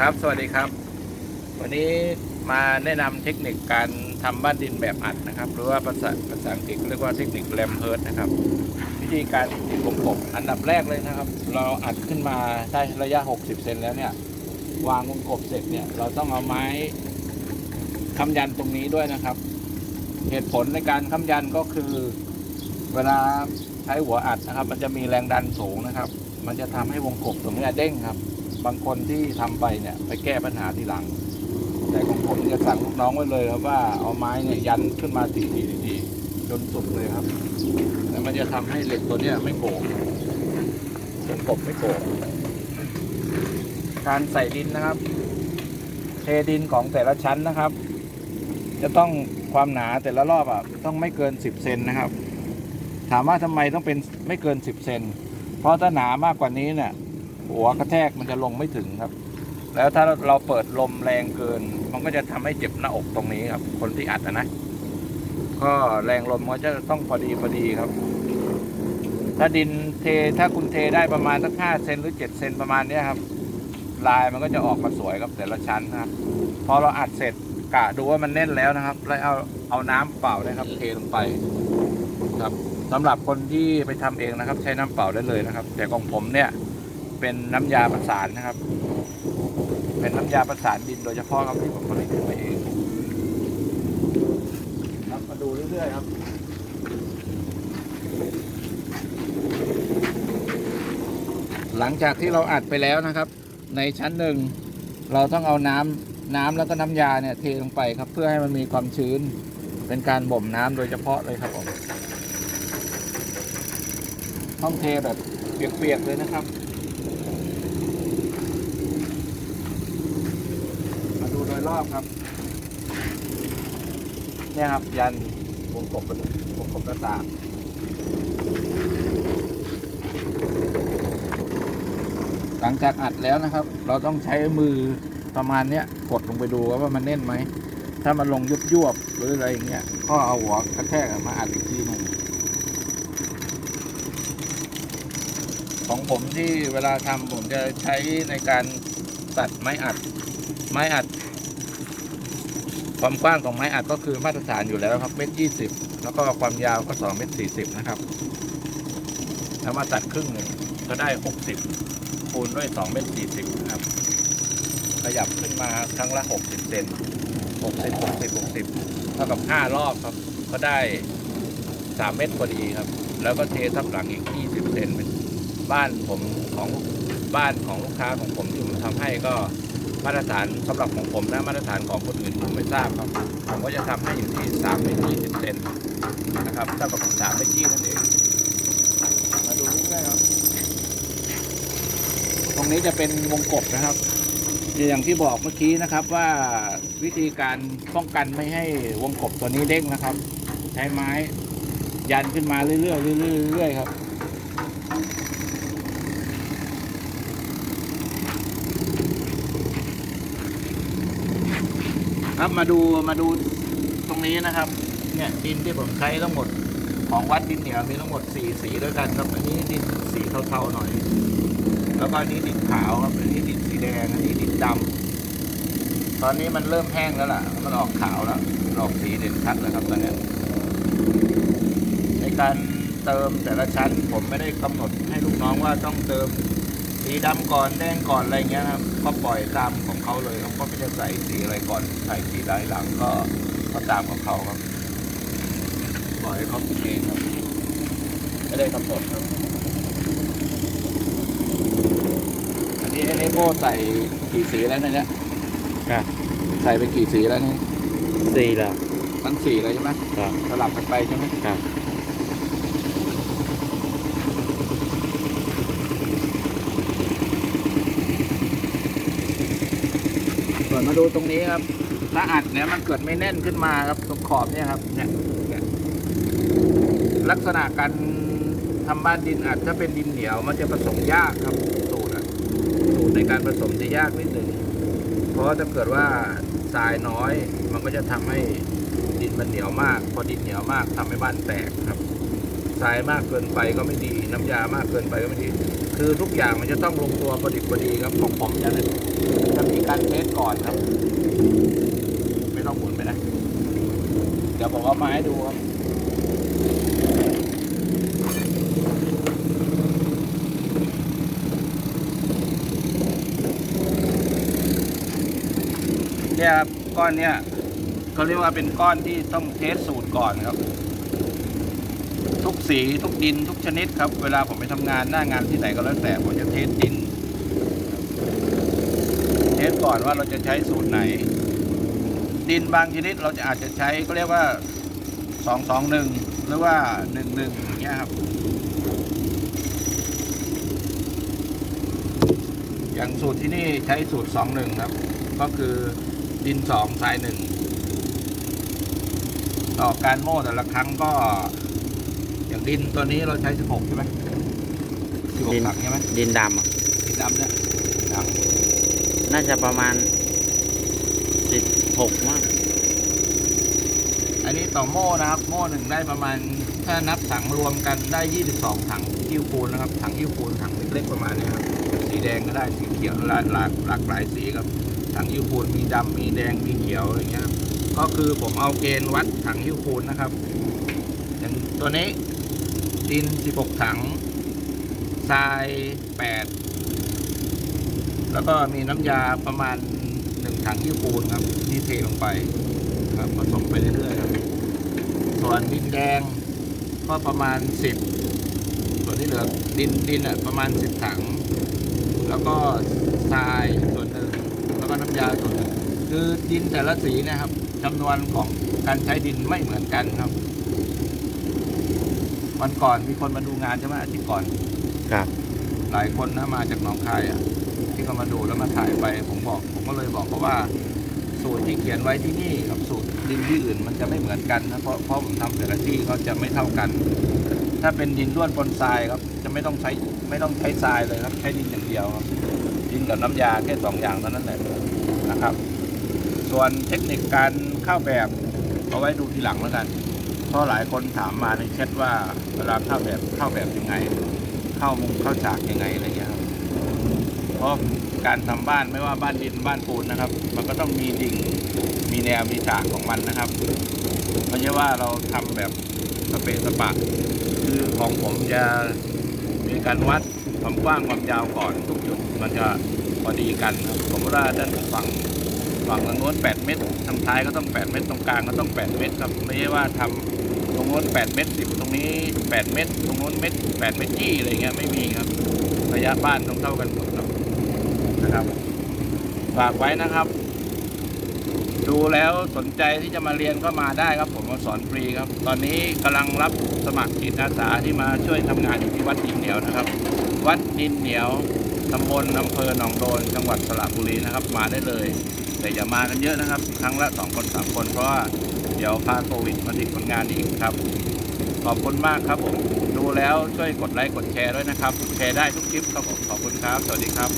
ครับ สวัสดีครับ วันนี้มาแนะนำเทคนิคการทำบ้านดินแบบอัดนะครับ หรือว่าภาษาภาษาอังกฤษเรียกว่าเทคนิคแรมเพิร์ดนะครับ วิธีการติดวงกบอันดับแรกเลยนะครับ เราอัดขึ้นมาได้ระยะ 60 เซนแล้วเนี่ยวางวงกบเสร็จเนี่ยเราต้องเอาไม้ค้ำยันตรงนี้ด้วยนะครับ เหตุผลในการค้ำยันก็คือเวลาใช้หัวอัดนะครับ มันจะมีแรงดันสูงนะครับ มันจะทำให้วงกบตรงนี้เด้งครับ บางคนที่ทำไปเนี่ยไปแก้ปัญหาทีหลัง แต่ของผมจะสั่งลูกน้องไว้เลยครับว่าเอาไม้เนี่ยยันขึ้นมาทีทีทีจนสุดเลยครับแล้วมันจะทำให้เหล็กตัวเนี้ยไม่โก่งวงกบไม่โก่งการใส่ดินนะครับ เทดินของแต่ละชั้นนะครับ จะต้องความหนาแต่ละรอบอะต้องไม่เกิน 10เซนนะครับ ถามว่าทำไมต้องเป็นไม่เกิน 10เซนเพราะถ้าหนามากกว่านี้เนี่ย หัวกระแทกมันจะลงไม่ถึงครับ แล้วถ้าเราเปิดลมแรงเกิน มันก็จะทำให้เจ็บหน้าอกตรงนี้ครับ คนที่อัดนะ ก็แรงลมมันจะต้องพอดีพอดีครับ ถ้าดินเทถ้าคุณเทได้ประมาณสักห้าเซนหรือเจ็ดเซนประมาณเนี้ยครับ ลายมันก็จะออกมาสวยครับแต่ละชั้นนะครับ พอเราอัดเสร็จกะดูว่ามันแน่นแล้วนะครับ แล้วเอาเอาน้ำเปล่านะครับ เทลงไปครับสำหรับคนที่ไปทำเองนะครับ ใช้น้ำเปล่าได้เลยนะครับ แต่ของผมเนี่ย เป็นน้ำยาประสานนะครับ เป็นน้ำยาประสานดินโดยเฉพาะครับที่ผมผลิตขึ้นมาเองครับมาดูเรื่อยๆครับหลังจากที่เราอัดไปแล้วนะครับ ในชั้นหนึ่งเราต้องเอาน้ำน้ำแล้วก็น้ำยาเนี่ยเทลงไปครับ เพื่อให้มันมีความชื้น เป็นการบ่มน้ำโดยเฉพาะเลยครับผมต้องเทแบบเปียกๆเลยนะครับ มาดูโดย รอบครับ เนี่ยครับ ยันวงกบวงกบหน้าต่างหลังจากอัดแล้วนะครับ เราต้องใช้มือประมาณเนี้ยกดลงไปดูว่ามันแน่นไหม ถ้ามันลงยุบยวบหรืออะไรอย่างเงี้ยก็เอาหัวกระแทกมาอัดอีกทีหนึ่งของผมที่เวลาทำผมจะใช้ในการตัดไม้อัด ไม้อัด ความกว้างของไม้อัดก็คือมาตรฐานอยู่แล้วครับเมตรยี่สิบแล้วก็ความยาวก็สองเมตรสี่สิบนะครับแล้วมาตัดครึ่งหนึ่งก็ได้หกสิบคูณด้วยสองเมตรสี่สิบนะครับ ขยับขึ้นมาครั้งละหกสิบเซนหกสิบหกสิบหกสิบเท่ากับห้ารอบครับ ก็ได้สามเมตรพอดีครับ แล้วก็เททับหลังอีกยี่สิบเซนเป็นบ้านผมของบ้านของลูกค้าของผมที่ผมทำให้ก็ มาตรฐานสำหรับของผมนะมาตรฐานของคนอื่นผมไม่ทราบครับผมก็จะทำให้อยู่ที่3เมตร20เซนนะครับเท่ากับ3เมตร20นั่นเองมาดูง่ายๆครับ ตรงนี้จะเป็นวงกบนะครับอย่างที่บอกเมื่อกี้นะครับว่าวิธีการป้องกันไม่ให้วงกบตัวนี้เด้งนะครับ ใช้ไม้ยันขึ้นมาเรื่อยๆเรื่อยๆครับ ครับมาดูมาดูตรงนี้นะครับ เนี่ยดินที่ผมใช้ทั้งหมด ของวัดดินเหนียวมีทั้งหมดสี่สีด้วยกันครับ อันนี้ดินสีเทาๆหน่อย แล้วก็อันนี้ดินขาวครับอันนี้ดินสีแดงอันนี้ดินดำตอนนี้มันเริ่มแห้งแล้วล่ะ มันออกขาวแล้วออกสีเด่นชัดแล้วครับตอนนี้ในการเติมแต่ละชั้นผมไม่ได้กำหนดให้ลูกน้องว่าต้องเติม สีดำก่อนแดงก่อนอะไรเงี้ยนะครับ ก็ปล่อยตามของเขาเลยครับก็ไม่จะใส่สีอะไรก่อนใส่สีใดหลังก็ก็ตามของเขาครับ ปล่อยให้เขาคิดเองครับไม่ได้กำหนดครับอันนี้ไอ้เลโก้ใส่กี่สีแล้วเนี่ยครับ ใส่ไปกี่สีแล้วนี่สี่แล้วทั้งสี่เลยใช่ไหมครับ สลับกันไปใช่ไหมครับ ส่วนมาดูตรงนี้ครับถ้าอัดเนี่ยมันเกิดไม่แน่นขึ้นมาครับตรงขอบเนี่ยครับเนี่ยลักษณะการทำบ้านดินอัดถ้าเป็นดินเหนียวมันจะผสมยากครับสูตรสูตรในการผสมจะยากนิดหนึ่งเพราะว่าถ้าเกิดว่าทรายน้อย มันก็จะทำให้ดินมันเหนียวมาก พอดินเหนียวมากทำให้บ้านแตกครับทรายมากเกินไปก็ไม่ดี น้ำยามากเกินไปก็ไม่ดี คือทุกอย่างมันจะต้องลงตัวพอดีพอดีครับของผมจะจะมีการการเทสก่อนครับ ไม่ต้องหมุนไปนะ เดี๋ยวผมเอามาให้ดูครับเนี่ยครับก้อนเนี่ยเขาเรียกว่าเป็นก้อนที่ต้องเทสสูตรก่อนครับ ทุกสีทุกดินทุกชนิดครับ เวลาผมไปทำงานหน้างานที่ไหนก็แล้วแต่ผมจะเทสดิน เทสก่อนว่าเราจะใช้สูตรไหน ดินบางชนิดเราจะอาจจะใช้ก็เรียกว่าสองสองหนึ่งหรือว่าหนึ่งหนึ่งอย่างเงี้ยครับ อย่างสูตรที่นี่ใช้สูตรสองหนึ่งครับ ก็คือดินสองทรายหนึ่งต่อการโม่แต่ละครั้งก็ อย่างดินตัวนี้เราใช้สิบหกใช่ไหมสิบหกดินถังใช่ไหมดินดำอะดินดำเนี่ยถังน่าจะประมาณสิบหกมั้งอันนี้ต่อโม่นะครับ โม่หนึ่งได้ประมาณ ถ้านับถังรวมกันได้ 22 ถังยิ้วปูนนะครับ ถังยิ้วปูนถังเล็กๆประมาณเนี้ยครับสีแดงก็ได้สีเขียวหลากหลากหลากหลายสีครับ ถังยิ้วปูนมีดำมีแดงมีเขียวอะไรเงี้ยครับก็คือผมเอาเกณฑ์วัดถังยิ้วปูนนะครับอย่างตัวนี้ ดิน 16 ถัง ทราย 8 แล้วก็มีน้ำยาประมาณ 1 ถังยิ้วปูนครับ ที่เทลงไปครับผสมไปเรื่อยๆครับ ส่วนดินแดงก็ประมาณสิบส่วนที่เหลือดินดินอะประมาณสิบถัง แล้วก็ทรายส่วนหนึ่งแล้วก็น้ำยาส่วนหนึ่งคือดินแต่ละสีนะครับจำนวนของการใช้ดินไม่เหมือนกันครับ วันก่อนมีคนมาดูงานใช่ไหมอาทิตย์ก่อน ครับ หลายคนนะมาจากหนองคายอะ ที่เขามาดูแล้วมาถ่ายไป ผมบอก ผมก็เลยบอกเขาว่า สูตรที่เขียนไว้ที่นี่กับสูตรดินที่อื่นมันจะไม่เหมือนกันนะเพราะเพราะผมทำแต่ละที่เขาจะไม่เท่ากัน ถ้าเป็นดินด้วนปนทรายครับ จะไม่ต้องใช้ไม่ต้องใช้ทรายเลยครับ ใช้ดินอย่างเดียวครับดินกับน้ำยาแค่สองอย่างเท่านั้นแหละนะครับ ส่วนเทคนิคการเข้าแบบเอาไว้ดูทีหลังแล้วกันเพ ราะหลายคนถามมาในแชทว่าเวลาเข้าแบบเข้าแบบยังไง เข้ามุมเข้าฉากยังไงอะไรเงี้ยครับเพราะการทำบ้านไม่ว่าบ้านดินบ้านปูนนะครับ มันก็ต้องมีดิ่งมีแนวมีฉากของมันนะครับไม่ใช่ว่าเราทำแบบสเปะสปะคือของผมจะมีการวัดความกว้างความยาวก่อนทุกจุดมันจะพอดีกันครับผมว่าด้านฝั่งฝั่งทางโน้น8เมตรทางท้ายก็ต้อง 8 เมตรตรงกลางก็ต้อง 8 เมตรครับไม่ใช่ว่าทำ ตรงโน้น8เมตร10 ตรงนี้ 8 เมตร ตรงโน้นเมตร8เมตรยี่อะไรเงี้ยไม่มีครับ ระยะบ้านต้องเท่ากันหมดครับนะครับฝากไว้นะครับ ดูแล้วสนใจที่จะมาเรียนก็มาได้ครับ ผมมาสอนฟรีครับ ตอนนี้กำลังรับสมัครจิตอาสาที่มาช่วยทำงานอยู่ที่วัดดินเหนียวนะครับ วัดดินเหนียวตำบลอำเภอหนองโดน จังหวัดสระบุรีนะครับ มาได้เลย แต่อย่ามากันเยอะนะครับ ครั้งละสองคนสามคนเพราะว่า ดี๋ยวพาโควิดมาติดผลงานอีกครับ ขอบคุณมากครับผมดูแล้วช่วยกดไลค์กดแชร์ด้วยนะครับ แชร์ได้ทุกคลิปครับผมขอบคุณครับ สวัสดีครับ